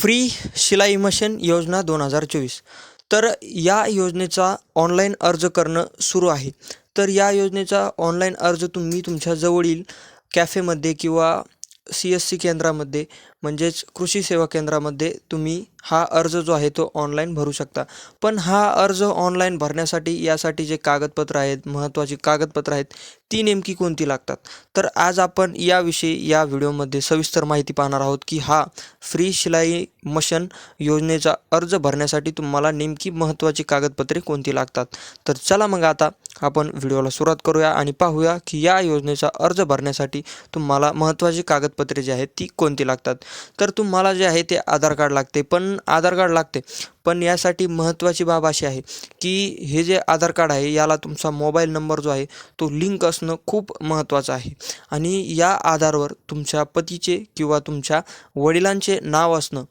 Free शिलाई machine योजना दोन हजार चोवीस. तर या योजनेचा ऑनलाईन अर्ज करणं सुरू आहे. तर या योजनेचा ऑनलाईन अर्ज तुम्ही तुमच्या जवळील कॅफेमध्ये किंवा सी एस सी केंद्रामध्ये म्हणजेच कृषी सेवा केंद्रामध्ये तुम्ही हा अर्ज जो आहे तो ऑनलाईन भरू शकता. पण हा अर्ज ऑनलाईन भरण्यासाठी यासाठी जे कागदपत्र आहेत महत्त्वाची कागदपत्र आहेत ती नेमकी कोणती लागतात? तर आज आपण याविषयी या व्हिडिओमध्ये सविस्तर माहिती पाहणार आहोत की हा फ्री शिलाई मशन योजनेचा अर्ज भरण्यासाठी तुम्हाला नेमकी महत्त्वाची कागदपत्रे कोणती लागतात? तर चला मग आता आपण व्हिडिओला सुरुवात करूया आणि पाहूया की या योजनेचा अर्ज भरण्यासाठी तुम्हाला महत्त्वाची कागदपत्रे जी आहेत ती कोणती लागतात? तर तुम्हाला जे आहे ते आधार कार्ड लागते. पण आधार कार्ड लागते. पण यासाठी महत्त्वाची बाब अशी आहे की हे जे आधार कार्ड आहे याला तुमचा मोबाईल नंबर जो आहे तो लिंक असणं खूप महत्त्वाचं आहे. आणि या आधारवर तुमच्या पतीचे किंवा तुमच्या वडिलांचे नाव असणं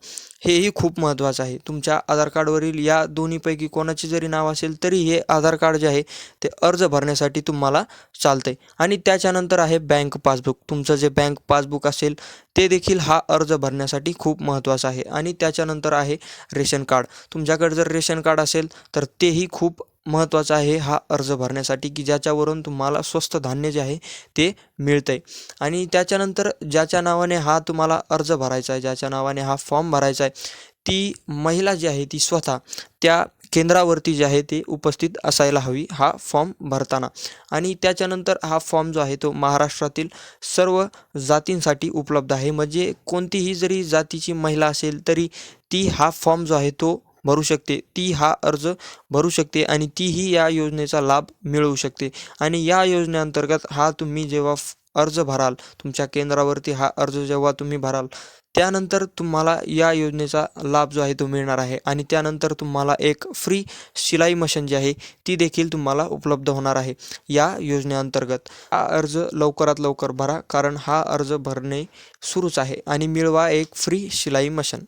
हेही खूप महत्त्वाचं आहे. तुमच्या आधार कार्डवरील या दोन्हीपैकी कोणाचे जरी नाव असेल तरी हे आधार कार्ड जे आहे ते अर्ज भरण्यासाठी तुम्हाला चालतं आहे आणि त्याच्यानंतर आहे बँक पासबुक. तुमचं जे बँक पासबुक असेल ते देखील हा अर्ज भरण्यासाठी खूप महत्त्वाचा आहे. आणि त्याच्यानंतर आहे रेशन कार्ड. तुमच्याकडे जर रेशन कार्ड असेल तर तेही खूप महत्त्वाचं आहे हा अर्ज भरण्यासाठी की ज्याच्यावरून तुम्हाला स्वस्त धान्य जे आहे ते मिळतं आहे आणि त्याच्यानंतर ज्याच्या नावाने हा तुम्हाला अर्ज भरायचा आहे ज्याच्या नावाने हा फॉर्म भरायचा आहे ती महिला जी आहे ती स्वतः त्या केंद्रावरती जे आहे ते उपस्थित असायला हवी हा फॉर्म भरताना. आणि त्याच्यानंतर हा फॉर्म जो आहे तो महाराष्ट्रातील सर्व जातींसाठी उपलब्ध आहे. म्हणजे कोणतीही जरी जातीची महिला असेल तरी ती हा फॉर्म जो आहे तो भरू शकते. ती हा अर्ज भरू शकते आणि तीही या योजनेचा लाभ मिळवू शकते. आणि या योजनेअंतर्गत हा तुम्ही जेव्हा अर्ज भराल तुमच्या केंद्रावरती हा अर्ज जेव्हा तुम्ही भराल त्यानंतर तुम्हाला या योजनेचा लाभ जो आहे तो मिळणार आहे. आणि त्यानंतर तुम्हाला एक फ्री शिलाई मशीन जी आहे ती देखील तुम्हाला उपलब्ध होणार आहे या योजनेअंतर्गत. हा अर्ज लवकरात लवकर भरा कारण हा अर्ज भरणे सुरूच आहे. आणि मिळवा एक फ्री शिलाई मशीन.